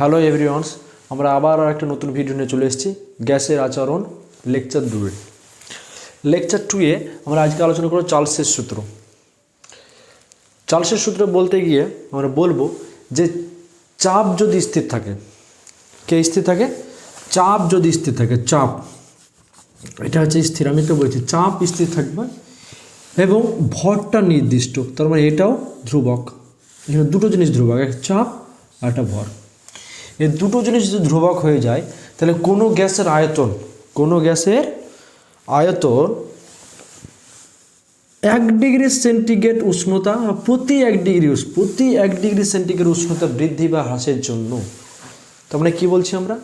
Hello everyone's আমরা আবার আর একটা নতুন ভিডিও নিয়ে চলে এসেছি। গ্যাসের আচরণ লেকচার দুয়ে লেকচার টুয়ে আমরা আজকে আলোচনা করব চার্লসের সূত্র। চার্লসের সূত্র বলতে গিয়ে আমরা বলব যে চাপ যদি স্থির থাকে, কে স্থির থাকে? চাপ যদি স্থির থাকে, চাপ। এটা হচ্ছে স্থির, আমি তো বলছি চাপ স্থির থাকবে এবং ভরটা নির্দিষ্ট, তার মানে এটাও ধ্রুবক। এখানে দুটো জিনিস ধ্রুবক, এক চাপ আর একটা ভর। এই দুটো জিনিস যদি ধ্রুবক হয়ে যায়, তাহলে কোনো গ্যাসের আয়তন, কোনো গ্যাসের আয়তন এক ডিগ্রি সেন্টিগ্রেড উষ্ণতা প্রতি এক ডিগ্রি প্রতি এক ডিগ্রি সেন্টিগ্রেড উষ্ণতা বৃদ্ধি বা হ্রাসের জন্য। তার মানে কী বলছি আমরা?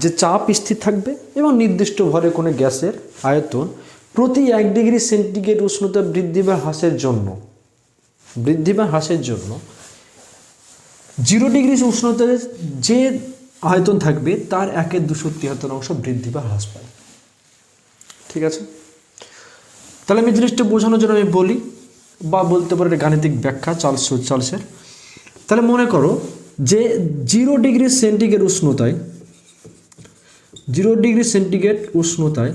যে চাপ স্থির থাকবে এবং নির্দিষ্ট ভরে কোনো গ্যাসের আয়তন প্রতি এক ডিগ্রি সেন্টিগ্রেড উষ্ণতা বৃদ্ধি বা হ্রাসের জন্য, বৃদ্ধি বা হ্রাসের জন্য জিরো ডিগ্রি উষ্ণতার যে আয়তন থাকবে, তার একের দুশো তিয়াত্তর অংশ বৃদ্ধি বা হ্রাস পায়। ঠিক আছে? তাহলে আমি জিনিসটা বোঝানোর জন্য আমি বলি বা বলতে পারি গাণিতিক ব্যাখ্যা, চার্লস চার্লসের তাহলে মনে করো যে জিরো ডিগ্রি সেন্টিগ্রেড উষ্ণতায়, জিরো ডিগ্রি সেন্টিগ্রেড উষ্ণতায়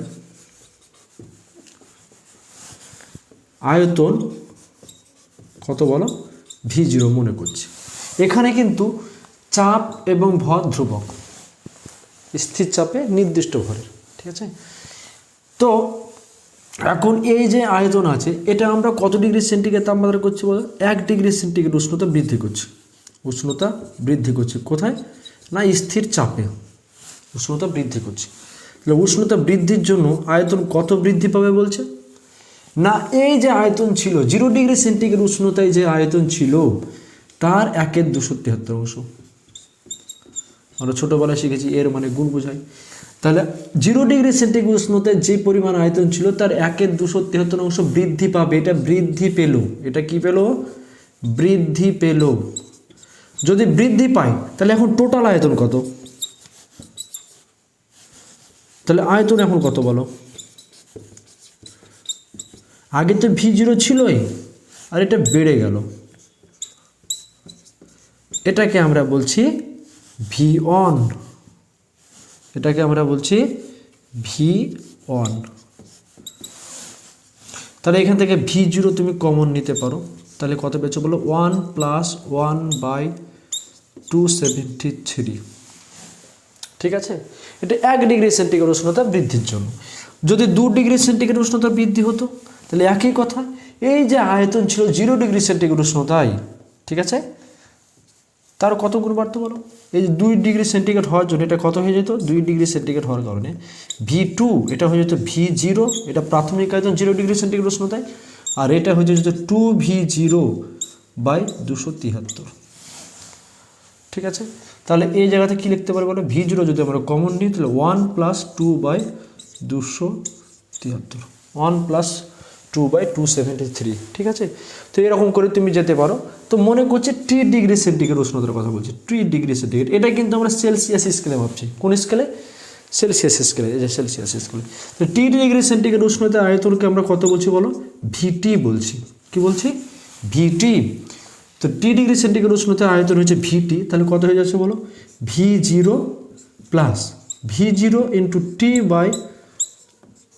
আয়তন কত বলো? ভি জিরো মনে করছি। এখানে কিন্তু চাপ এবং ভর ধ্রুবক। স্থির চাপে নির্দিষ্ট ভরের, ঠিক আছে? তো এখন এই যে আয়তন আছে, এটা আমরা কত ডিগ্রি সেন্টিগ্রেড তাপমাত্রা করছি বলো? এক ডিগ্রি সেন্টিগ্রেড উষ্ণতা বৃদ্ধি করছি। উষ্ণতা বৃদ্ধি করছি কোথায়? না, স্থির চাপে উষ্ণতা বৃদ্ধি করছি। তাহলে উষ্ণতা বৃদ্ধির জন্য আয়তন কত বৃদ্ধি পাবে বলছে? না, এই যে আয়তন ছিল, জিরো ডিগ্রি সেন্টিগ্রেড উষ্ণতায় যে আয়তন ছিল তার একের দুশো তিয়াত্তর অংশ। আমরা ছোটোবেলায় শিখেছি এর মানে গুণ বোঝাই তাহলে জিরো ডিগ্রি সেন্টিগ্রেড উষ্ণতায় যে পরিমাণ আয়তন ছিল, তার একের দুশো তিয়াত্তর অংশ বৃদ্ধি পাবে। এটা বৃদ্ধি পেল। এটা কি পেল? বৃদ্ধি পেল। যদি বৃদ্ধি পায়, তাহলে এখন টোটাল আয়তন কত? তাহলে আয়তন এখন কত বলো? আগে তো ভি জিরো ছিলই, আর এটা বেড়ে গেল। এটাকে আমরা বলছি ভি অন। এটাকে আমরা বলছি ভি অন। তাহলে এখান থেকে ভি জিরো তুমি কমন নিতে পারো। তাহলে কত পেয়েছ বলো? One plus one by two seventy three. ঠিক আছে? এটা এক ডিগ্রি সেন্টিগ্রেড উষ্ণতা বৃদ্ধির জন্য। যদি দু ডিগ্রি সেন্টিগ্রেড উষ্ণতা বৃদ্ধি হতো, তাহলে একই কথা। এই যে আয়তন ছিল জিরো ডিগ্রি সেন্টিগ্রেড উষ্ণতায়, ঠিক আছে? তার কত গুণ বাড়তে বলো? এই যে দুই ডিগ্রি সেন্টিগ্রেড হওয়ার জন্য এটা কত হয়ে যেত? দুই ডিগ্রি সেন্টিগ্রেড হওয়ার কারণে। ভি টু এটা হয়ে যেত ভি জিরো এটা প্রাথমিক আয়তন জিরো ডিগ্রি সেন্টিগ্রেড উষ্ণতায়, আর এটা হয়ে যেত টু ভি জিরো বাই দুশো তিয়াত্তর ঠিক আছে? তাহলে এই জায়গাতে কী লিখতে পারব ভি জিরো যদি আমরা কমন নিই, তাহলে ওয়ান প্লাস টু বাই দুশো তিয়াত্তর one plus two by two seventy three ঠিক আছে? তো এরকম করে তুমি যেতে পারো। তো মনে করছে টি ডিগ্রি সেন্টিগ্রেড উষ্ণতার কথা বলছি। টি ডিগ্রি সেন্টিগ্রেড এটা কিন্তু আমরা সেলসিয়াস স্কেলে ভাবছি। কোন স্কেলে সেলসিয়াস স্কেলে এই যে সেলসিয়াস স্কেলে তো টি ডিগ্রি সেন্টিগ্রেড উষ্ণতার আয়তনকে আমরা কত বলছি বলো? ভিটি বলছি। কি বলছি? ভিটি তো টি ডিগ্রি সেন্টিগ্রেড উষ্ণতার আয়তন হচ্ছে ভিটি তাহলে কত হয়ে যাচ্ছে বলো? V zero plus V zero into T by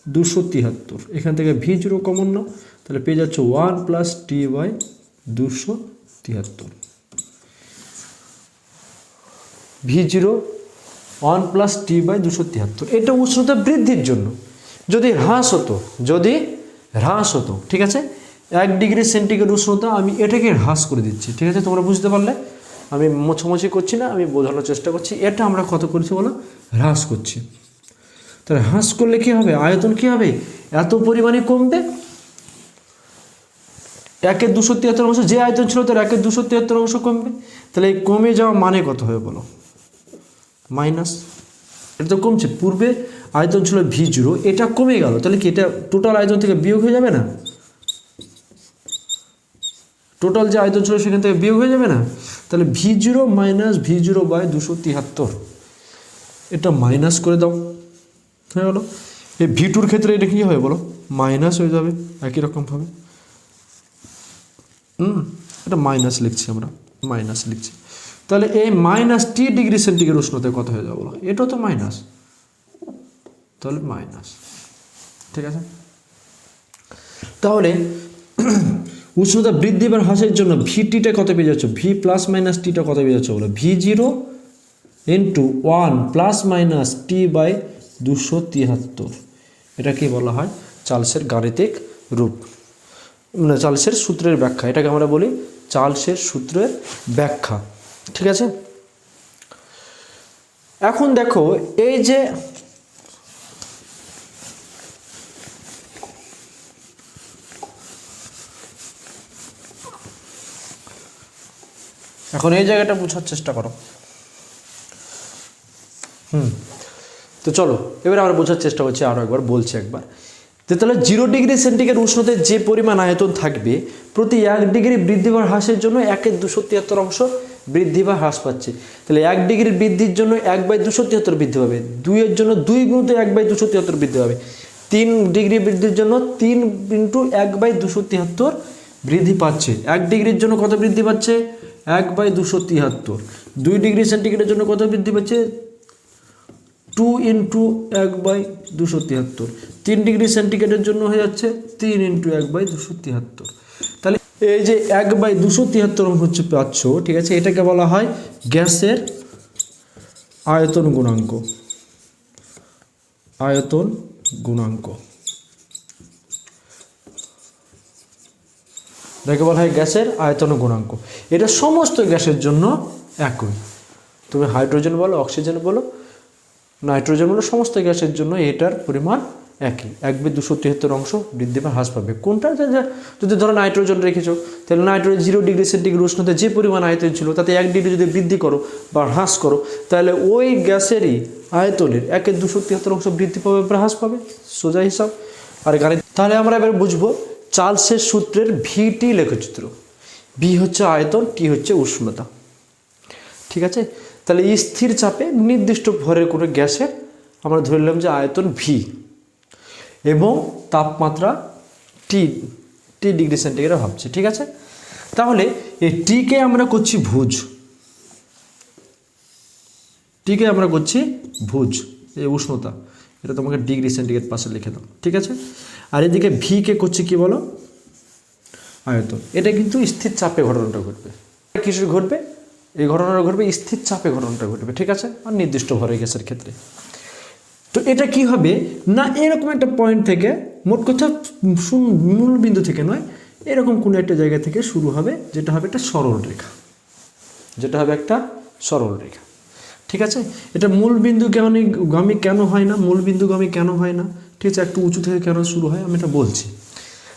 দুশো তিয়াত্তর এখান থেকে ভি জিরো কমন না তাহলে পেয়ে যাচ্ছে ওয়ান প্লাস টি বাই দুশো তিয়াত্তর V zero one plus T by দুশো তিয়াত্তর এটা উষ্ণতা বৃদ্ধির জন্য। যদি হ্রাস হতো, যদি হ্রাস হতো, ঠিক আছে? এক ডিগ্রি সেন্টিগ্রেড উষ্ণতা আমি এটাকে হ্রাস করে দিচ্ছি, ঠিক আছে? তোমরা বুঝতে পারলে? আমি মোছামুছি করছি না, আমি বোঝানোর চেষ্টা করছি। এটা আমরা কত করছি বলো? হ্রাস করছি। তাহলে হ্রাস করলে কী হবে? আয়তন কী হবে? এত পরিমাণে কমবে? একের দুশো তিয়াত্তর অংশ যে আয়তন ছিল তার একের দুশো তিয়াত্তর অংশ কমবে। তাহলে এই কমে যাওয়া মানে কত হবে বলো? মাইনাস। এটা তো কমছে। পূর্বে আয়তন ছিল ভি জিরো, এটা কমে গেল। তাহলে কি এটা টোটাল আয়তন থেকে বিয়োগ হয়ে যাবে না? টোটাল যে আয়তন ছিল সেখান থেকে বিয়োগ হয়ে যাবে না? তাহলে V zero minus V zero by দুশো তিয়াত্তর। এটা মাইনাস করে দাও। হয়ে গেলো এই ভি টুর ক্ষেত্রে এটা কী হবে বলো? মাইনাস হয়ে যাবে, একই রকমভাবে হুম, এটা মাইনাস লিখছি আমরা, মাইনাস লিখছি। তাহলে এই মাইনাস টি ডিগ্রি সেন্টিগ্রেড উষ্ণতায় কত হয়ে যাবে বলো? এটাও তো মাইনাস। তাহলে মাইনাস। ঠিক আছে? তাহলে উষ্ণতা বৃদ্ধি বা হ্রাসের জন্য ভিটিটা কত পেয়ে যাচ্ছ? ভি প্লাস মাইনাস টিটা কত পেয়ে যাচ্ছ বলো? V zero into one plus minus T by দুশো তিয়াত্তর এটা কি বলা হয় চার্লসের গাণিতিক রূপ। মানে চার্লসের সূত্রের ব্যাখ্যা। এটাকে আমরা বলি চার্লসের সূত্রের ব্যাখ্যা। ঠিক আছে? এখন দেখো, এই যে এখন এই জায়গাটা বোঝার চেষ্টা করো। হুম। তো চলো, এবার আমরা বোঝার চেষ্টা করছি আরও একবার, বলছি একবার। তো তাহলে জিরো ডিগ্রি সেন্টিগ্রেড উষ্ণতায় যে পরিমাণ আয়তন থাকবে, প্রতি এক ডিগ্রি বৃদ্ধি বা হ্রাসের জন্য একের দুশো তিয়াত্তর অংশ বৃদ্ধি বা হ্রাস পাচ্ছে। তাহলে এক ডিগ্রি বৃদ্ধির জন্য এক বাই দুশো তিয়াত্তর বৃদ্ধি পাবে। দুইয়ের জন্য দুই গুণতে এক বাই দুশো তিয়াত্তর বৃদ্ধি পাবে। তিন ডিগ্রি বৃদ্ধির জন্য তিন ইন্টু এক বাই দুশো তিয়াত্তর বৃদ্ধি পাচ্ছে। এক ডিগ্রির জন্য কত বৃদ্ধি পাচ্ছে? এক বাই দুশো তিয়াত্তর। দুই ডিগ্রি সেন্টিগ্রেডের জন্য কত বৃদ্ধি পাচ্ছে? টু ইন্টু এক বাই দুশো তিয়াত্তর। তিন ডিগ্রি সেন্টিগ্রেডের জন্য হয়ে যাচ্ছে তিন ইন্টু এক বাই দুশো তিয়াত্তর। তাহলে এই যে এক বাই দুশো তিয়াত্তর হচ্ছে পাচ্ছ ঠিক আছে? এটাকে বলা হয় গ্যাসের আয়তন গুণাঙ্ক। আয়তন গুণাঙ্ক। যাকে বলা হয় গ্যাসের আয়তন গুণাঙ্ক। এটা সমস্ত গ্যাসের জন্য একই। তুমি হাইড্রোজেন বলো, অক্সিজেন বলো নাইট্রোজেন বলো সমস্ত গ্যাসের জন্য এটার পরিমাণ একই। এক বি দুশো তিয়াত্তর অংশ বৃদ্ধি বা হ্রাস পাবে। কোনটা? যদি ধরো নাইট্রোজেন রেখেছো, তাহলে নাইট্রোজেন জিরো ডিগ্রি সেন্টিগ্রেড উষ্ণতা যে পরিমাণ আয়তন ছিল, তাতে এক ডিগ্রি যদি বৃদ্ধি করো বা হ্রাস করো, তাহলে ওই গ্যাসেরই আয়তনের একের দুশো তিয়াত্তর অংশ বৃদ্ধি পাবে বা হ্রাস পাবে। সোজা হিসাব। আর গাড়ি তাহলে আমরা এবার বুঝব চার্লসের সূত্রের ভিটি লেখচিত্র। ভি হচ্ছে আয়তন টি হচ্ছে উষ্ণতা। ঠিক আছে? তাহলে স্থির চাপে নির্দিষ্ট ভরের কোনো গ্যাসের আমরা ধরে নিলাম যে আয়তন ভি এবং তাপমাত্রা টি টি ডিগ্রি সেন্টিগ্রেড ভাবছে, ঠিক আছে? তাহলে এই টিকে আমরা করছি ভুজ। টিকে আমরা করছি ভুজ, এই উষ্ণতা। এটা তোমাকে ডিগ্রি সেন্টিগ্রেড পাশে লিখে দাও, ঠিক আছে? আর এদিকে ভিকে করছি কি বলো? আয়তন। এটা কিন্তু স্থির চাপে ঘটনাটা ঘটবে। কিসের ঘটবে? এই ঘটনাটা ঘটবে স্থির চাপে ঘটনাটা ঘটবে, ঠিক আছে? আর নির্দিষ্ট ভরে গ্যাসের ক্ষেত্রে। তো এটা কি হবে? না, এরকম একটা পয়েন্ট থেকে, মোট কথা মূল বিন্দু থেকে নয়, এরকম কোনো একটা জায়গা থেকে শুরু হবে, যেটা হবে একটা সরল রেখা। যেটা হবে একটা সরল রেখা। ঠিক আছে? এটা মূল বিন্দু কেন গামী কেন হয় না? মূল বিন্দু গামী কেন হয় না? ঠিক আছে? একটু উঁচু থেকে কেন শুরু হয়? আমি এটা বলছি।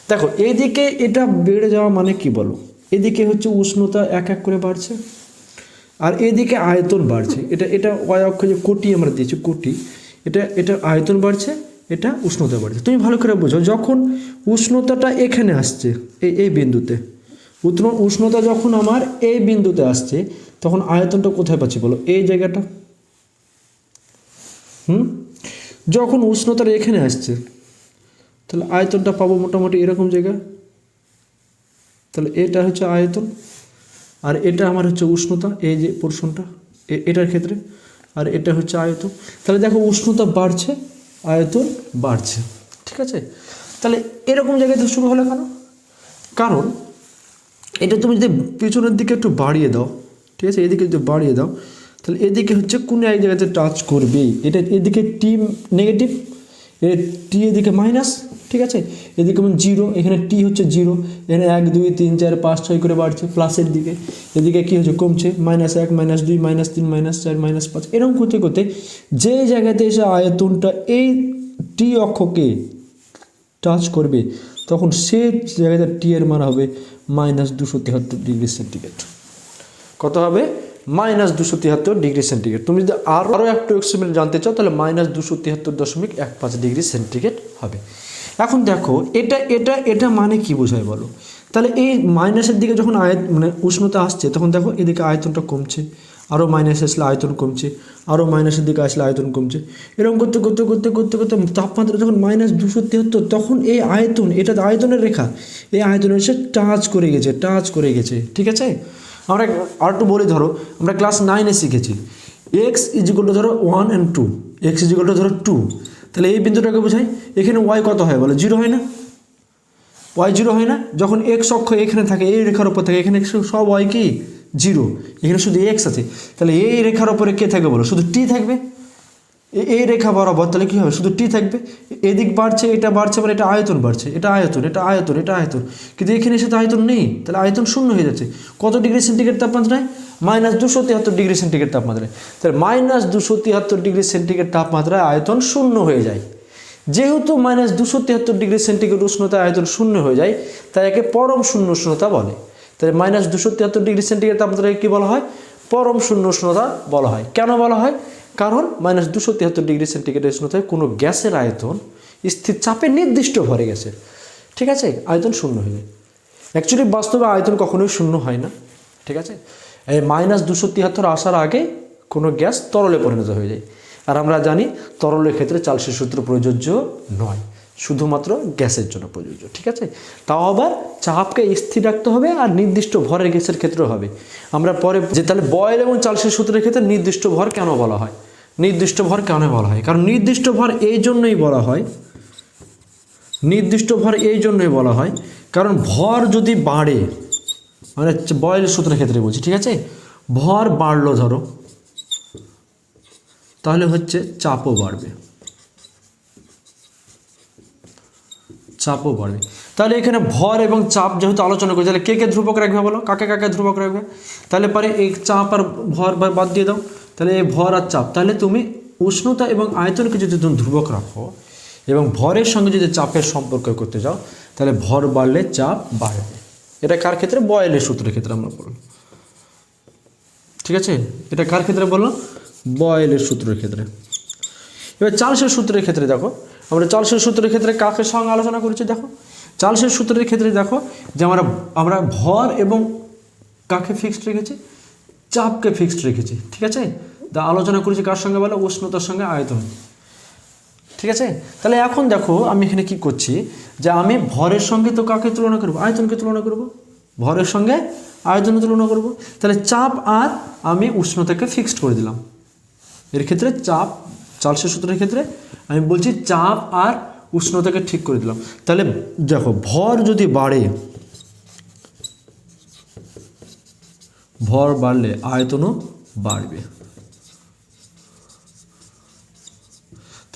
দেখো, এদিকে এটা বেড়ে যাওয়া মানে কি বলো? এদিকে হচ্ছে উষ্ণতা এক এক করে বাড়ছে। আর এদিকে আয়তন বাড়ছে। এটা এটা ওয়াই অক্ষ যে কোটি আমরা দিয়েছি, কোটি। এটা এটা আয়তন বাড়ছে, এটা উষ্ণতা বাড়ছে। তুমি ভালো করে বোঝো, যখন উষ্ণতাটা এখানে আসছে, এই এই বিন্দুতে উষ্ণতা যখন আমার এই বিন্দুতে আসছে, তখন আয়তনটা কোথায় পাচ্ছি বলো? এই জায়গাটা। হুম? যখন উষ্ণতাটা এখানে আসছে, তাহলে আয়তনটা পাবো মোটামুটি এরকম জায়গা। তাহলে এটা হচ্ছে আয়তন। আর এটা আমার হচ্ছে উষ্ণতা, এই যে পোর্শনটা এটার ক্ষেত্রে। আর এটা হচ্ছে আয়তন। তাহলে দেখো উষ্ণতা বাড়ছে, আয়তন বাড়ছে, ঠিক আছে? তাহলে এরকম জায়গায় তো শুরু হলো কেন? কারণ এটা তুমি যদি পিছনের দিকে একটু বাড়িয়ে দাও, ঠিক আছে? এদিকে যদি বাড়িয়ে দাও, তাহলে এদিকে হচ্ছে কোনো এক জায়গাতে টাচ করবেই। এটা এদিকে টি নেগেটিভ এ টি এদিকে মাইনাস ঠিক আছে? এদিকে যেমন জিরো, এখানে টি হচ্ছে জিরো, এখানে এক, দুই, তিন, চার, পাঁচ, ছয় করে বাড়ছে প্লাসের দিকে। এদিকে কী হচ্ছে? কমছে মাইনাস এক মাইনাস দুই মাইনাস তিন মাইনাস চার মাইনাস পাঁচ। এরকম করতে করতে যে জায়গাতে এসে আয়তনটা এই টি অক্ষকে টাচ করবে, তখন সে জায়গাতে টি এর মান হবে মাইনাস দুশো তিয়াত্তর ডিগ্রি সেন্টিগ্রেড কত হবে? মাইনাস দুশো তিয়াত্তর ডিগ্রি সেন্টিগ্রেড তুমি যদি আরও আরও একটু এক্সপেরিমেন্ট জানতে চাও, তাহলে মাইনাস দুশো তিয়াত্তর দশমিক এক পাঁচ ডিগ্রি সেন্টিগ্রেড হবে। এখন দেখো, এটা এটা এটা মানে কি বোঝায় বলো? তাহলে এই মাইনাসের দিকে যখন আয়ত মানে উষ্ণতা আসছে, তখন দেখো এদিকে আয়তনটা কমছে আরও মাইনাস আসলে আয়তন কমছে আরও মাইনাসের দিকে আসলে আয়তন কমছে। এরকম করতে করতে করতে করতে করতে তাপমাত্রা যখন মাইনাস দুশো তিয়াত্তর তখন এই আয়তন, এটা আয়তনের রেখা, এই আয়তন এসে টাচ করে গেছে, টাচ করে গেছে, ঠিক আছে? আমরা আর একটু বলি ধরো, আমরা ক্লাস নাইনে শিখেছি এক্স ইজিকল টু ধরো one and two X is equal two ধরো টু তাহলে এই বিন্দুটাকে বোঝাই, এখানে ওয়াই কত হয় বলে? জিরো হয় না? ওয়াই জিরো হয় না? যখন এক্স অক্ষ এখানে থাকে, এই রেখার উপর থাকে, এখানে সব ওয়াই কি? জিরো এখানে শুধু এক্স আছে। তাহলে এই রেখার উপরে কে থাকবে বলো? শুধু টি থাকবে? এই রেখা বরাবর, তাহলে কী হবে? শুধু টি থাকবে? এদিক বাড়ছে, এটা বাড়ছে মানে এটা আয়তন বাড়ছে। এটা আয়তন এটা আয়তন এটা আয়তন। কিন্তু এখানে এসে তো আয়তন নেই। তাহলে আয়তন শূন্য হয়ে যাচ্ছে। কত ডিগ্রি সেন্টিগ্রেড তাপমাত্রায়? মাইনাস দুশো তিয়াত্তর ডিগ্রি সেন্টিগ্রেড তাপমাত্রায়। তাহলে মাইনাস দুশো তিয়াত্তর ডিগ্রি সেন্টিগ্রেড তাপমাত্রায় আয়তন শূন্য হয়ে যায়। যেহেতু মাইনাস দুশো তিয়াত্তর ডিগ্রি সেন্টিগ্রেড উষ্ণতা আয়তন শূন্য হয়ে যায়, তাই একে পরম শূন্য উষ্ণতা বলে। তাহলে মাইনাস দুশো তিয়াত্তর ডিগ্রি সেন্টিগ্রেড তাপমাত্রাকে কী বলা হয়? পরম শূন্য উষ্ণতা বলা হয়। কেন বলা হয়? কারণ মাইনাস দুশো তিয়াত্তর ডিগ্রি সেন্টিগ্রেড উষ্ণতায় কোনো গ্যাসের আয়তন স্থির চাপে নির্দিষ্ট ভরে গ্যাসের ঠিক আছে? আয়তন শূন্য হয়ে যায়। অ্যাকচুয়ালি বাস্তবে আয়তন কখনোই শূন্য হয় না। ঠিক আছে? এই মাইনাস দুশো তিয়াত্তর আসার আগে কোনো গ্যাস তরলে পরিণত হয়ে যায়। আর আমরা জানি তরলের ক্ষেত্রে চালসের সূত্র প্রযোজ্য নয়। শুধুমাত্র গ্যাসের জন্য প্রযোজ্য। ঠিক আছে? তাও আবার চাপকে স্থির রাখতে হবে আর নির্দিষ্ট ভরের গ্যাসের ক্ষেত্রেও হবে। আমরা পরে যে তাহলে বয়েল এবং চালসের সূত্রের ক্ষেত্রে নির্দিষ্ট ভর কেন বলা হয়? নির্দিষ্ট ভর কেন বলা হয়? কারণ নির্দিষ্ট ভর এই জন্যই বলা হয়, নির্দিষ্ট ভর এই জন্যই বলা হয়, কারণ ভর যদি বাড়ে মানে বয়েল সূত্রের ক্ষেত্রে বলছি, ঠিক আছে? ভর বাড়লো ধরো, তাহলে হচ্ছে চাপও বাড়বে। চাপও বাড়বে। তাহলে এখানে ভর এবং চাপ যেহেতু আলোচনা করি তাহলে কে কে ধ্রুবক রাখবে বলো? কাকে কাকে ধ্রুবক রাখবে? তাহলে পরে এই চাপ আর ভর বাদ দিয়ে দাও। তাহলে এই ভর আর চাপ। তাহলে তুমি উষ্ণতা এবং আয়তনকে যদি তুমি ধ্রুবক রাখো এবং ভরের সঙ্গে যদি চাপের সম্পর্ক করতে যাও, তাহলে ভর বাড়লে চাপ বাড়বে। এটা কার ক্ষেত্রে? বয়েলের সূত্রের ক্ষেত্রে আমরা বললাম ঠিক আছে? এটা কার ক্ষেত্রে বললাম? বয়েলের সূত্রের ক্ষেত্রে। এবার চার্লসের সূত্রের ক্ষেত্রে দেখো। আমরা চার্লসের সূত্রের ক্ষেত্রে কাকে সঙ্গে আলোচনা করেছি? দেখো। চার্লসের সূত্রের ক্ষেত্রে দেখো যে আমরা আমরা ভর এবং কাকে ফিক্সড রেখেছি? চাপকে ফিক্সড রেখেছি। ঠিক আছে? তা আলোচনা করেছি কার সঙ্গে বলো? উষ্ণতার সঙ্গে আয়তন। ঠিক আছে? তাহলে এখন দেখো আমি এখানে কি করছি যে আমি ভরের সঙ্গে তো কাকে তুলনা করব? আয়তনকে তুলনা করব। ভরের সঙ্গে আয়তনের তুলনা করব। তাহলে চাপ আর আমি উষ্ণতাকে ফিক্সড করে দিলাম। এর ক্ষেত্রে চাপ, চার্লসের সূত্রের ক্ষেত্রে আমি বলছি চাপ আর উষ্ণতাকে ঠিক করে দিলাম। তাহলে দেখো, ভর যদি বাড়ে, ভর বাড়লে আয়তনও বাড়বে।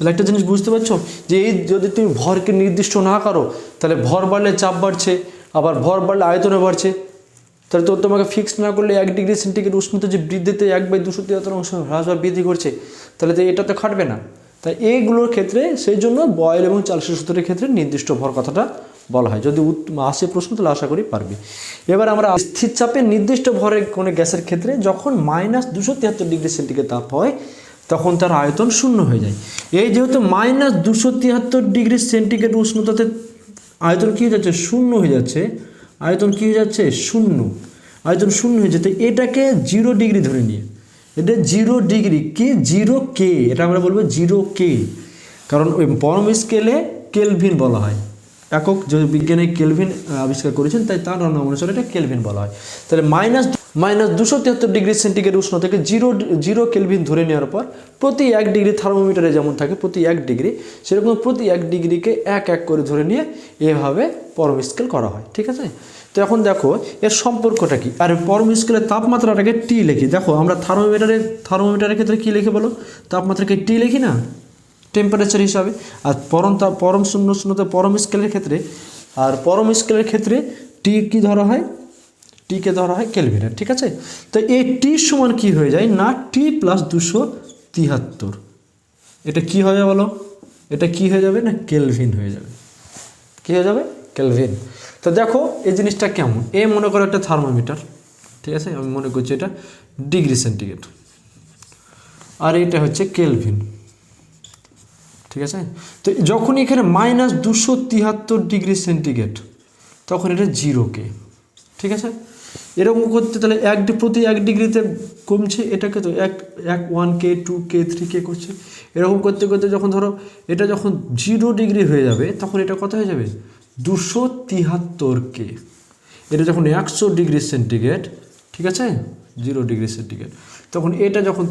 তাহলে একটা জিনিস বুঝতে পারছ? যে এই যদি তুমি ভরকে নির্দিষ্ট না করো, তাহলে ভর বাড়লে চাপ বাড়ছে, আবার ভর বাড়লে আয়তনে বাড়ছে। তাহলে তো তোমাকে ফিক্স না করলে এক ডিগ্রি সেন্টিগ্রেড উষ্ণতা যে বৃদ্ধিতে এক বাই দুশো তিয়াত্তর অংশ হ্রাস বা বৃদ্ধি করছে, তাহলে তো এটা তো খাটবে না। তাই এইগুলোর ক্ষেত্রে সেই জন্য বয়েল এবং চালসের সূত্রের ক্ষেত্রে নির্দিষ্ট ভর কথাটা বলা হয়। যদি আসে প্রশ্ন, তাহলে আশা করি পারবে। এবার আমরা স্থির চাপে নির্দিষ্ট ভরের কোনো গ্যাসের ক্ষেত্রে যখন মাইনাস দুশো তিয়াত্তর ডিগ্রি সেন্টিগ্রেড তাপ হয় তখন তার আয়তন শূন্য হয়ে যায়। এই যেহেতু মাইনাস দুশো তিয়াত্তর ডিগ্রি সেন্টিগ্রেড উষ্ণতাতে আয়তন কী হয়ে যাচ্ছে? শূন্য হয়ে যাচ্ছে। আয়তন কী হয়ে যাচ্ছে? শূন্য। আয়তন শূন্য হয়ে যেতে এটাকে জিরো ডিগ্রি ধরে নিয়ে। এটা জিরো ডিগ্রি কি? Zero K. এটা আমরা বলব জিরো কে। কারণ ওই পরম স্কেলে কেলভিন বলা হয়। একক বিজ্ঞানী কেলভিন আবিষ্কার করেছেন, তাই তার নাম অনুসারে এটা কেলভিন বলা হয়। তাহলে মাইনাস মাইনাস দুশো তিয়াত্তর ডিগ্রি সেন্টিগ্রেড উষ্ণতাকে জিরো জিরো কেলভিন ধরে নেওয়ার পর প্রতি এক ডিগ্রি থার্মোমিটারে যেমন থাকে, প্রতি এক ডিগ্রি সেরকম প্রতি এক ডিগ্রিকে এক এক করে ধরে নিয়ে এভাবে পরম স্কেল করা হয়, ঠিক আছে? তো এখন দেখো, এর সম্পর্কটা কি? আর পরম স্কেলের তাপমাত্রাটাকে টি লিখি। দেখো, আমরা থার্মোমিটারে থার্মোমিটারের ক্ষেত্রে কী লিখে বলো? তাপমাত্রাকে টি লিখি না? টেম্পারেচার হিসাবে, আর পরম পরম শূন্য শূন্যতে পরম স্কেলের ক্ষেত্রে, আর পরম স্কেলের ক্ষেত্রে টি কি ধরা হয়? টিকে ধরা হয় কেলভিনের ঠিক আছে? তো এই টি সমান কি হয়ে যায়? না টি প্লাস দুশো তিয়াত্তর এটা কি হয়ে যাবে বলো? এটা কি হয়ে যাবে? না কেলভিন হয়ে যাবে। কি হয়ে যাবে? কেলভিন তো দেখো, এই জিনিসটা কেমন? এ মনে করো একটা থার্মোমিটার ঠিক আছে? আমি মনে করছি এটা ডিগ্রি সেন্টিগ্রেড আর এটা হচ্ছে কেলভিন ঠিক আছে? তো যখন এখানে মাইনাস দুশো তিয়াত্তর ডিগ্রি সেন্টিগ্রেড তখন এটা জিরো কে। ঠিক আছে? এরকম করতে তাহলে এক প্রতি এক ডিগ্রিতে কমছে এটাকে তো এক এক ওয়ান কে টু কে থ্রি কে করছে। এরকম করতে করতে যখন ধরো এটা যখন জিরো ডিগ্রি হয়ে যাবে, তখন এটা কত হয়ে যাবে? দুশো তিয়াত্তর কে। এটা যখন একশো ডিগ্রি সেন্টিগ্রেড ঠিক আছে? জিরো ডিগ্রি সেন্টিগ্রেড তখন এটা যখন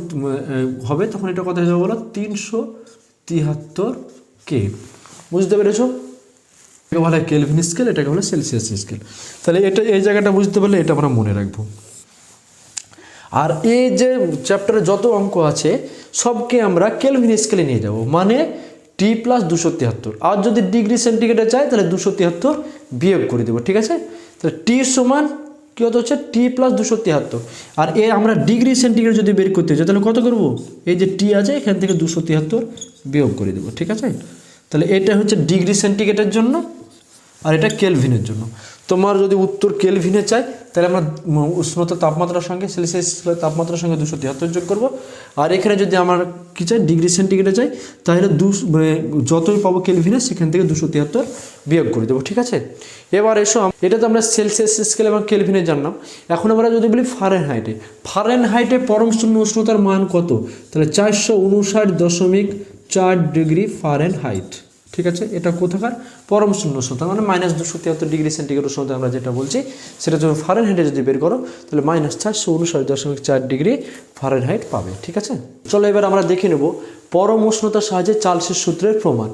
হবে, তখন এটা কত হয়ে যাবে বলো? তিনশো তিয়াত্তর কে? বুঝতে পেরেছ? এটাকে বলা হয় কেলভিন স্কেল এটাকে বলে সেলসিয়াস স্কেল তাহলে এটা এই জায়গাটা বুঝতে পারলে এটা আমরা মনে রাখব। আর এই যে চ্যাপ্টারে যত অঙ্ক আছে, সবকে আমরা কেলভিন স্কেলে নিয়ে যাব। মানে টি প্লাস দুশো তিয়াত্তর আর যদি ডিগ্রি সেন্টিগ্রেডে চাই, তাহলে দুশো তিয়াত্তর বিয়োগ করে দেবো, ঠিক আছে? তাহলে টি সমান কী হতে হচ্ছে? টি প্লাস দুশো তিয়াত্তর আর এ আমরা ডিগ্রি সেন্টিগ্রেড যদি বের করতে চাই তাহলে কত করব? এই যে টি আছে, এখান থেকে দুশো তিয়াত্তর বিয়োগ করে দেবো, ঠিক আছে? তাহলে এটা হচ্ছে ডিগ্রি সেন্টিগ্রেডের জন্য, আর এটা কেলভিনের জন্য। তোমার যদি উত্তর কেলভিনে চাই, তাহলে আমরা উষ্ণতা তাপমাত্রার সঙ্গে, সেলসিয়াস তাপমাত্রার সঙ্গে দুশো তিয়াত্তর যোগ করব। আর এখানে যদি আমার কী চাই, ডিগ্রি সেন্টিগ্রেডে চাই, তাহলে দু মানে যতই পাবো কেলভিনে, সেখান থেকে দুশো তিয়াত্তর বিয়োগ করে দেবো, ঠিক আছে? এবার এসো এটা তো আমরা সেলসিয়াস স্কেল এবং কেলভিনে জানলাম। এখন আমরা যদি বলি ফারেন হাইটে ফারেন হাইটে পরম শূন্য উষ্ণতার মান কত? তাহলে চারশো উনষাট দশমিক চার ডিগ্রি ফারেন হাইট ঠিক আছে? এটা কোথাকার? পরম শূন্য উষ্ণতা মানে মাইনাস দুশো তিয়াত্তর ডিগ্রি সেন্টিগ্রেড উষ্ণতা আমরা যেটা বলছি, সেটা যদি ফারেন হাইটে যদি বের করো, তাহলে মাইনাস চারশো উনষাট দশমিক চার ডিগ্রি ফারেন হাইট পাবে, ঠিক আছে? চলো এবার আমরা দেখে নেব পরম উষ্ণতার সাহায্যে চার্লসের সূত্রের প্রমাণ।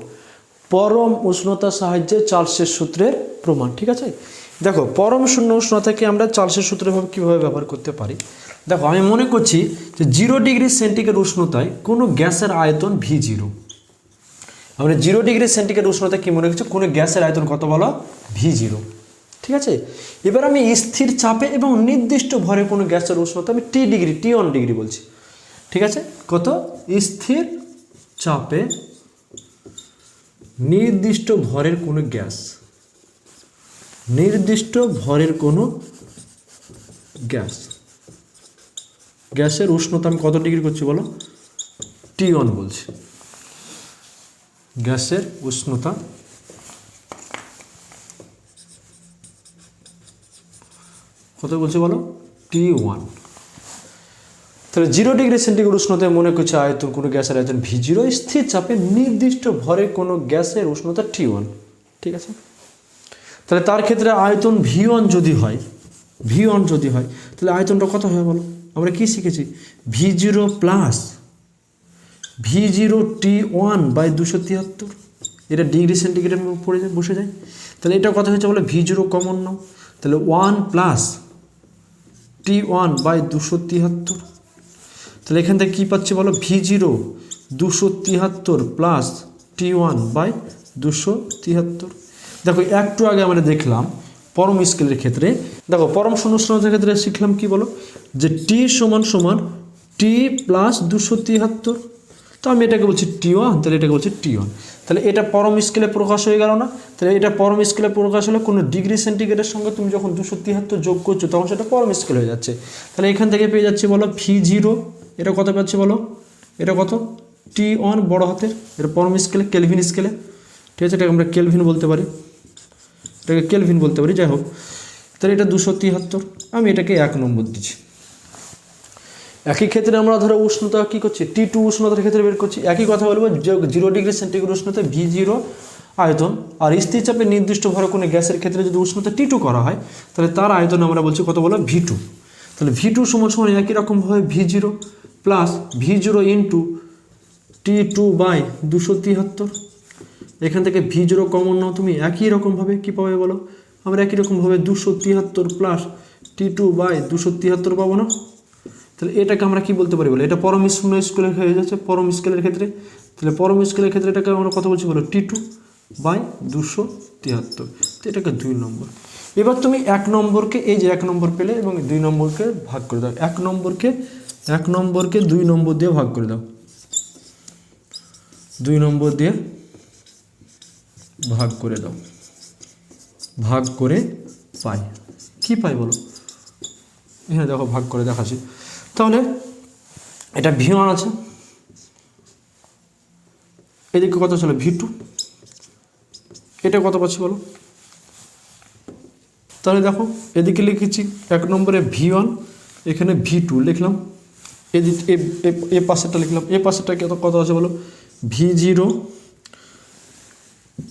পরম উষ্ণতার সাহায্যে চার্লসের সূত্রের প্রমাণ, ঠিক আছে? দেখো, পরম শূন্য উষ্ণতাকে আমরা চার্লসের সূত্রের ভাবে কীভাবে ব্যবহার করতে পারি? দেখো, আমি মনে করছি যে জিরো ডিগ্রি সেন্টিগ্রেড উষ্ণতায় কোনো গ্যাসের আয়তন ভি জিরো আমরা জিরো ডিগ্রি সেন্টিগ্রেড উষ্ণতা কি মনে করছি কোনো গ্যাসের আয়তন কত বলো? ভি জিরো ঠিক আছে? এবার আমি স্থির চাপে এবং নির্দিষ্ট ভরে কোনো গ্যাসের উষ্ণতা আমি T degree T one degree বলছি। ঠিক আছে? কত? স্থির চাপে নির্দিষ্ট ভরের কোনো গ্যাস। নির্দিষ্ট ভরের কোনো গ্যাস। গ্যাসের উষ্ণতা আমি কত ডিগ্রি করছি বলো? টি ওয়ান বলছি। গ্যাসের উষ্ণতা কত বলছে বলো? টি ওয়ান তাহলে জিরো ডিগ্রি সেন্টিগ্রেড উষ্ণতায় মনে করছে আয়তন, কোনো গ্যাসের আয়তন ভি জিরো স্থির চাপে নির্দিষ্ট ভরে কোনো গ্যাসের উষ্ণতা টি ওয়ান ঠিক আছে? তাহলে তার ক্ষেত্রে আয়তন ভি ওয়ান যদি হয় ভি ওয়ান যদি হয়, তাহলে আয়তনটা কত হয় বলো? আমরা কি শিখেছি? V zero plus V zero T one by দুশো তিয়াত্তর। এটা ডিগ্রি সেন্টিগ্রেড পড়ে যায়, বসে যায়। তাহলে এটা কথা হচ্ছে বলে ভি জিরো কমন নাও। তাহলে one plus T one by দুশো তিয়াত্তর। তাহলে এখান থেকে কী পাচ্ছি বলো? ভি জিরো দুশো তিয়াত্তর প্লাস টি ওয়ান বাই দুশো তিয়াত্তর। দেখো, একটু আগে আমরা দেখলাম পরম স্কেলের ক্ষেত্রে, দেখো, পরম শূন্যস্থানের ক্ষেত্রে শিখলাম কি বলো? যে টি সমান সমান টি প্লাস দুশো তিয়াত্তর। তো আমি এটাকে বলছি টি ওয়ান তাহলে এটাকে বলছি টি ওয়ান তাহলে এটা পরম স্কেলে প্রকাশ হয়ে গেল না? তাহলে এটা পরম স্কেলে প্রকাশ হলে কোনো ডিগ্রি সেন্টিগ্রেডের সঙ্গে তুমি যখন দুশো তিয়াত্তর যোগ করছ, তখন সেটা পরম স্কেল হয়ে যাচ্ছে। তাহলে এখান থেকে পেয়ে যাচ্ছি বলো ভি জিরো এটা কত পাচ্ছি বলো? এটা কত? টি ওয়ান বড় হাতের, এটা পরম স্কেলে কেলভিন স্কেলে। ঠিক আছে, এটাকে আমরা কেলভিন বলতে পারি। এটাকে কেলভিন বলতে পারি, যাই হোক। তাহলে এটা দুশো তিয়াত্তর, আমি এটাকে এক নম্বর দিচ্ছি। একই ক্ষেত্রে আমরা ধরো উষ্ণতা কী করছি? টি টু উষ্ণতার ক্ষেত্রে বের করছি। একই কথা বলব, যে জিরো ডিগ্রি সেন্টিগ্রেড উষ্ণতা ভি জিরো আয়তন আর স্থির চাপে নির্দিষ্ট ভরে কোনো গ্যাসের ক্ষেত্রে যদি উষ্ণতা টি টু করা হয়, তাহলে তার আয়তন আমরা বলছি কত বলো ভি টু তাহলে ভি টু সমান সমান একই রকমভাবে V zero plus V zero into T two by দুশো তিয়াত্তর এখান থেকে ভি জিরো কমন নাও তুমি, একই রকমভাবে কী পাবে বলো? আমরা একই রকমভাবে দুশো তিয়াত্তর প্লাস টি টু বাই দুশো তিয়াত্তর পাবো না? তাহলে এটাকে আমরা কি বলতে পারি বলো? এটা পরম শূন্য স্কেলের হয়ে যাচ্ছে, পরম স্কেলের ক্ষেত্রে। তাহলে পরম স্কেলের ক্ষেত্রে এটাকে আমরা কত বলছি বলো টি টু বাই দুশো তিয়াত্তর। তো এটাকে দুই নম্বর। এবার তুমি এক নম্বরকে, এই যে এক নম্বর পেলে এবং দুই নম্বরকে ভাগ করে দাও। এক নম্বরকে এক নম্বরকে দুই নম্বর দিয়ে ভাগ করে দাও। দুই নম্বর দিয়ে ভাগ করে দাও। ভাগ করে পাই। কি পাই বলো? এখানে দেখো, ভাগ করে দেখাচ্ছি তাহলে এটা ভি ওয়ান আছে। এদিকে কত ছিল ভি টু। এটা কত পাচ্ছি বলো? তাহলে দেখো, এদিকে লিখেছি এক নম্বরে ভি ওয়ান, এখানে ভি টু লিখলাম। এদিক এ- পাশেরটা লিখলাম। এ পাশেরটা কত কত আছে বলো? V zero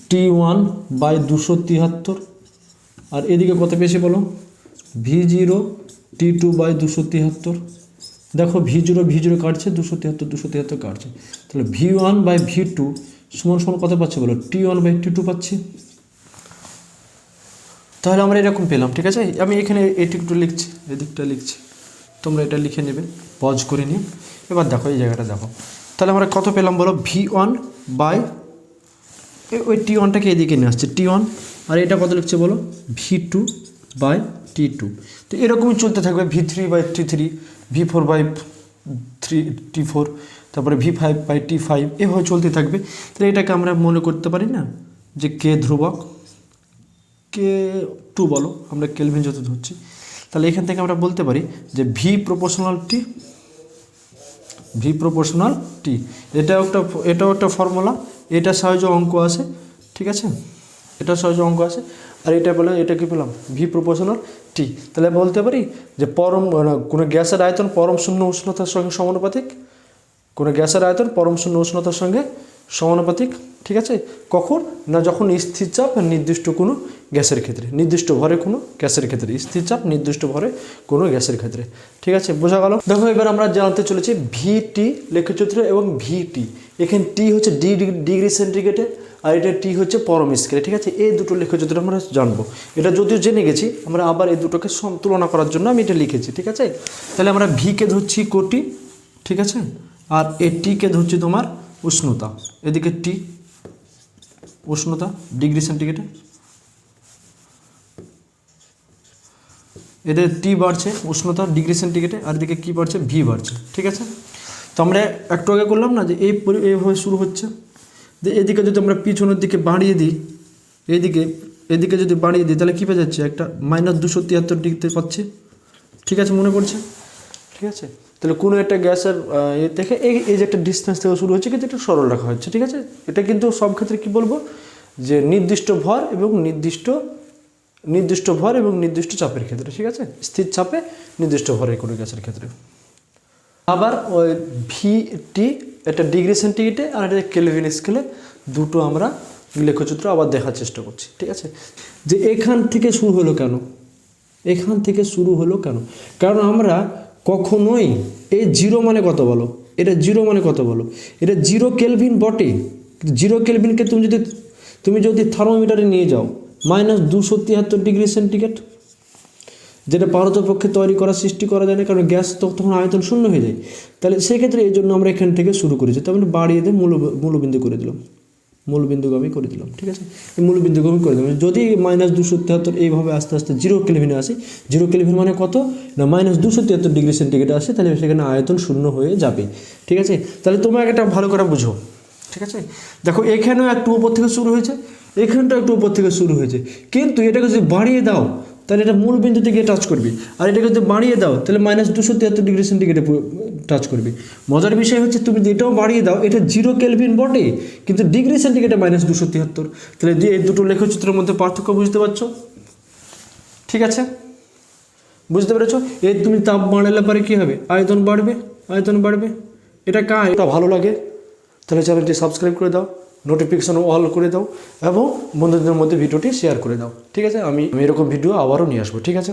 T one by দুশো তিয়াত্তর আর এদিকে কত পেয়েছি বলো? V zero T two by দুশো তিয়াত্তর দেখো ভি জিরো ভি জিরো কাটছে, দুশো তিয়াত্তর দুশো তিয়াত্তর কাটছে। তাহলে V one by V two সমান সমান কত পাচ্ছি বলো? T one by T two পাচ্ছি। তাহলে আমরা এরকম পেলাম, ঠিক আছে? আমি এখানে এদিকটা লিখছি এদিকটা লিখছি। তোমরা এটা লিখে নেবে পজ করে নিয়ে এবার দেখো, এই জায়গাটা দেখো। তাহলে আমরা কত পেলাম বলো? ভি ওয়ান বাই ওই টি ওয়ানটাকে এদিকে নিয়ে আসছে, টি ওয়ান। আর এটা কত লিখছে বলো? V two by T two তো এরকমই চলতে থাকবে V three by T three V four by three T four তারপরে V five by T five এভাবে চলতে থাকবে। তাহলে এটাকে আমরা মনে করতে পারি না যে কে ধ্রুবক? কে টু বলো, আমরা কেলভিন যত ধরছি। তাহলে এখান থেকে আমরা বলতে পারি যে V proportional T V proportional T এটাও একটা এটাও একটা ফর্মুলা এটা সহজে অঙ্ক আছে ঠিক আছে? এটা সহজে অঙ্ক আছে আর এটা বলে, এটা কী পেলাম ভি প্রপোর্শনাল টি তাহলে বলতে পারি যে পরম কোনো গ্যাসের আয়তন পরম শূন্য উষ্ণতার সঙ্গে সমানুপাতিক, কোনো গ্যাসের আয়তন পরম শূন্য উষ্ণতার সঙ্গে সমানুপাতিক, ঠিক আছে? কখন? না যখন স্থির চাপ আর নির্দিষ্ট কোনো গ্যাসের ক্ষেত্রে, নির্দিষ্ট ভরে কোনো গ্যাসের ক্ষেত্রে, স্থির চাপ, নির্দিষ্ট ভরে কোনো গ্যাসের ক্ষেত্রে, ঠিক আছে? বোঝা গেল? দেখো, এবার আমরা জানতে চলেছি ভিটি লেখচিত্র এবং ভিটি এখানে টি হচ্ছে ডি ডিগ্রি সেন্টিগ্রেডে আর এটা টি হচ্ছে পরম স্কেলে, ঠিক আছে? এই দুটো লেখচিত্র আমরা জানব, এটা যদিও জেনে গেছি, আমরা আবার এই দুটোকে তুলনা করার জন্য আমি এটা লিখেছি, ঠিক আছে? তাহলে আমরা ভিকে ধরছি কোটি, ঠিক আছে? আর এ টিকে ধরছি তোমার উষ্ণতা, এদিকে টি, উষ্ণতা, ডিগ্রি সেন্টিগ্রেডে। এদের টি বাড়ছে, উষ্ণতা, ডিগ্রি সেন্টিগ্রেডে, আর এদিকে কী বাড়ছে? ভি বাড়ছে, ঠিক আছে? তো আমরা একটু আগে করলাম না যে এই এইভাবে শুরু হচ্ছে? এদিকে যদি আমরা পিছনের দিকে বাড়িয়ে দিই, এদিকে এদিকে যদি বাড়িয়ে দিই, তাহলে কী পেয়ে যাচ্ছে? একটা মাইনাস দুশো তিয়াত্তর ডিগ্রিতে পাচ্ছি। ঠিক আছে, মনে পড়ছে? ঠিক আছে। তাহলে কোনো একটা গ্যাসের এ থেকে এই এই যে একটা ডিস্টেন্স থেকে শুরু হচ্ছে, কিন্তু একটু সরল রাখা হচ্ছে, ঠিক আছে? এটা কিন্তু সব ক্ষেত্রে কি বলব? যে নির্দিষ্ট ভর এবং নির্দিষ্ট নির্দিষ্ট ভর এবং নির্দিষ্ট চাপের ক্ষেত্রে, ঠিক আছে? স্থির চাপে নির্দিষ্ট ভরের কোনো গ্যাসের ক্ষেত্রে। আবার ওই ভি টি এটা ডিগ্রি সেন্টিগ্রেডে আর এটা কেলভিন স্কেলে দুটো আমরা লেখচিত্র আবার দেখার চেষ্টা করছি, ঠিক আছে? যে এখান থেকে শুরু হলো কেন? এখান থেকে শুরু হলো কেন? কারণ আমরা কখনোই এই জিরো মানে কত বলো? এটা জিরো মানে কত বলো? এটা জিরো কেলভিন বটে। জিরো কেলভিনকে তুমি যদি তুমি যদি থার্মোমিটারে নিয়ে যাও মাইনাস দুশো তিয়াত্তর ডিগ্রি সেন্টিগ্রেড যেটা পারতপক্ষে তৈরি করা, সৃষ্টি করা যায় না, কারণ গ্যাস তখন আয়তন শূন্য হয়ে যায়। তাহলে সেক্ষেত্রে এই জন্য আমরা এখান থেকে শুরু করেছি। তার মানে বাড়িয়ে দিয়ে মূল, মূলবিন্দু করে দিলাম। মূলবিন্দুগামী করে দিলাম, ঠিক আছে? এই মূলবিন্দুগামী করে দিলাম। যদি মাইনাস দুশো তিয়াত্তর এইভাবে আস্তে আস্তে জিরো কেলভিনে আসি জিরো কেলভিন মানে কত? না মাইনাস দুশো তিয়াত্তর ডিগ্রি সেন্টিগ্রেড আসে, তাহলে সেখানে আয়তন শূন্য হয়ে যাবে, ঠিক আছে? তাহলে তোমরা একটা ভালো করে বুঝো, ঠিক আছে? দেখো, এখানেও একটু উপর থেকে শুরু হয়েছে এখানটা একটু উপর থেকে শুরু হয়েছে। কিন্তু এটাকে যদি বাড়িয়ে দাও তাহলে এটা মূল বিন্দুতে গিয়ে টাচ করবি। আর এটাকে যদি বাড়িয়ে দাও, তাহলে মাইনাস দুশো তিয়াত্তর ডিগ্রি সেন্টিগ্রেডে টাচ করবি। মজার বিষয় হচ্ছে তুমি যদি এটাও বাড়িয়ে দাও, এটা জিরো কেলভিন বটে, কিন্তু ডিগ্রি সেন্টিগ্রেডে মাইনাস দুশো তিয়াত্তর। তাহলে এই দুটো লেখচিত্রের মধ্যে পার্থক্য বুঝতে পারছ? ঠিক আছে? বুঝতে পেরেছ? এই তুমি তাপ বাড়ালে পরে কী হবে? আয়তন বাড়বে আয়তন বাড়বে। এটা কার? এটা ভালো লাগে। তাহলে চ্যানেলটি সাবস্ক্রাইব করে দাও। নোটিফিকেশন অল করে দাও এবং বন্ধুদের মধ্যে ভিডিওটি শেয়ার করে দাও। ঠিক আছে? আমি এরকম ভিডিও আবারও নিয়ে আসব। ঠিক আছে?